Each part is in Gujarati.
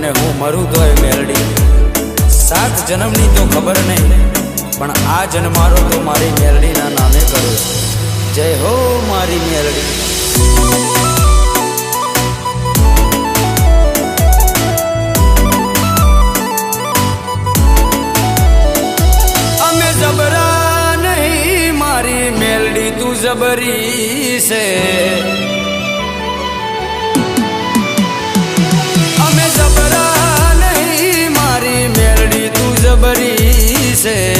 મરું તોય મેલડી. સાત જન્મની તો ખબર નહીં, પણ આ જન્મારો તો મારી મેલડીના નામે કરો જય હો મારી મેલડી. જબરા નહીં, મારી મેલડી તું જબરી છે. જબરી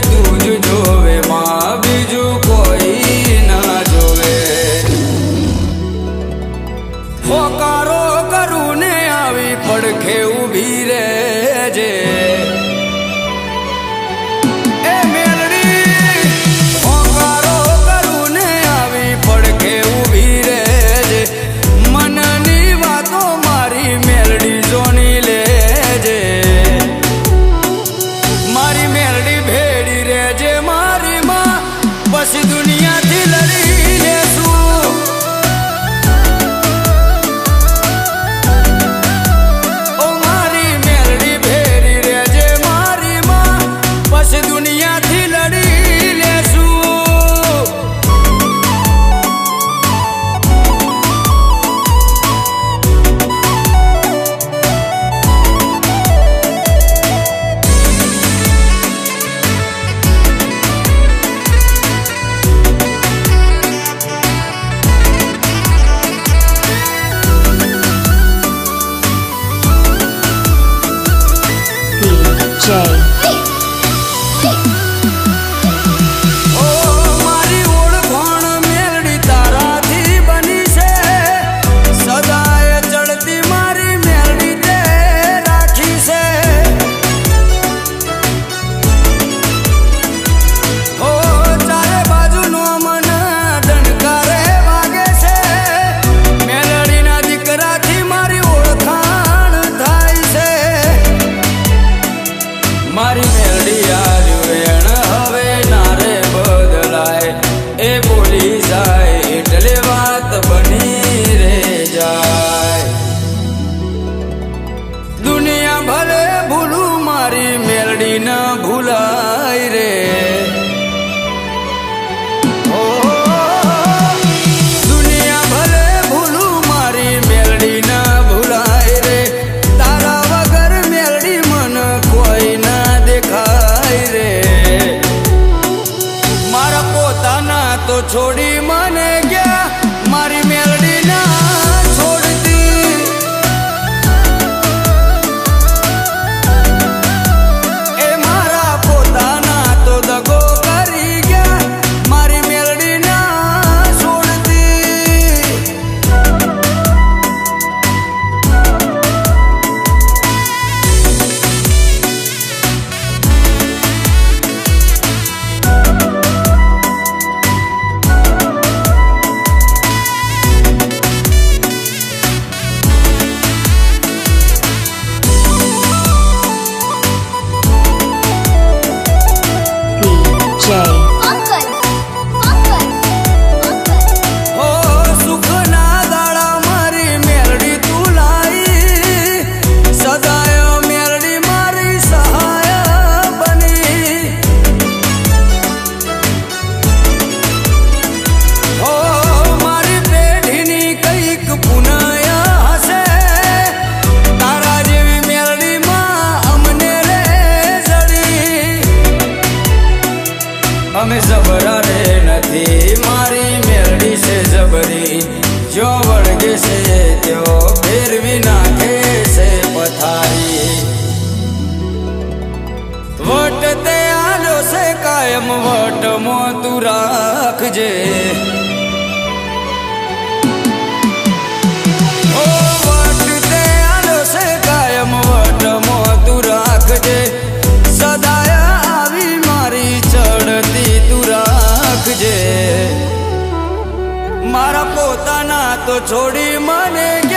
તું જ જોવે માં બીજું કોઈ ના જોવે. હોકારો કરું ને આવી પડખે અમે જબરા રે નથી. મારી મેરડી છે જબરી. જો વળગે છે તેઓ ફેરવી નાખે છે પથારી. વટ તે આલો છે કાયમ, વટ મો તું રાખજે. તો છોડી મને